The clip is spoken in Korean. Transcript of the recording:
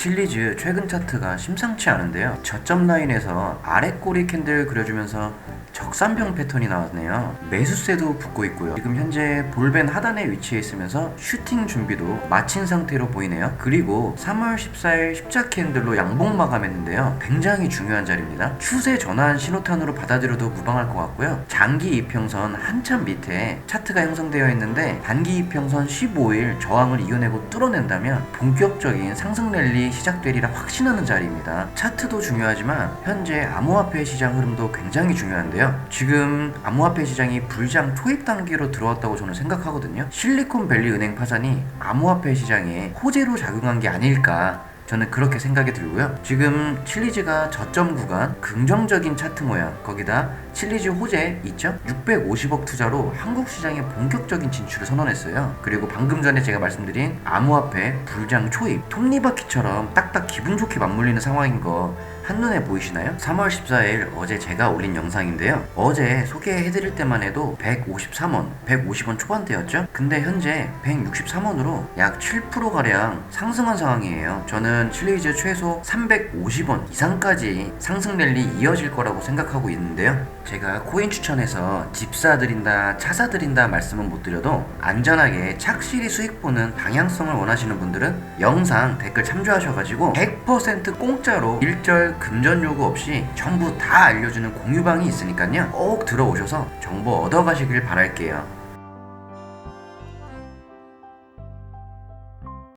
칠리즈 최근 차트가 심상치 않은데요. 저점 라인에서 아래 꼬리 캔들 그려주면서 적산병 패턴이 나왔네요. 매수세도 붙고 있고요. 지금 현재 볼벤 하단에 위치해 있으면서 슈팅 준비도 마친 상태로 보이네요. 그리고 3월 14일 십자 캔들로 양봉 마감했는데요. 굉장히 중요한 자리입니다. 추세 전환 신호탄으로 받아들여도 무방할 것 같고요. 장기 이평선 한참 밑에 차트가 형성되어 있는데 단기 이평선 15일 저항을 이겨내고 뚫어낸다면 본격적인 상승 랠리 시작되리라 확신하는 자리입니다. 차트도 중요하지만 현재 암호화폐 시장 흐름도 굉장히 중요한데요. 지금 암호화폐 시장이 불장 초입 단계로 들어왔다고 저는 생각하거든요. 실리콘밸리 은행 파산이 암호화폐 시장에 호재로 작용한 게 아닐까 저는 그렇게 생각이 들고요. 지금 칠리즈가 저점 구간 긍정적인 차트 모양 거기다 칠리즈 호재 있죠? 650억 투자로 한국 시장에 본격적인 진출을 선언했어요. 그리고 방금 전에 제가 말씀드린 암호화폐 불장 초입 톱니바퀴처럼 딱딱 기분 좋게 맞물리는 상황인 거 한눈에 보이시나요? 3월 14일 어제 제가 올린 영상인데요. 어제 소개해드릴 때만 해도 153원, 150원 초반대였죠? 근데 현재 163원으로 약 7%가량 상승한 상황이에요. 저는 칠리즈 최소 350원 이상까지 상승 랠리 이어질 거라고 생각하고 있는데요. 제가 코인 추천해서 집 사드린다, 차 사드린다 말씀은 못 드려도 안전하게 착실히 수익 보는 방향성을 원하시는 분들은 영상 댓글 참조하셔가지고 100% 공짜로 일절 금전 요구 없이 전부 다 알려주는 공유방이 있으니까요. 꼭 들어오셔서 정보 얻어가시길 바랄게요.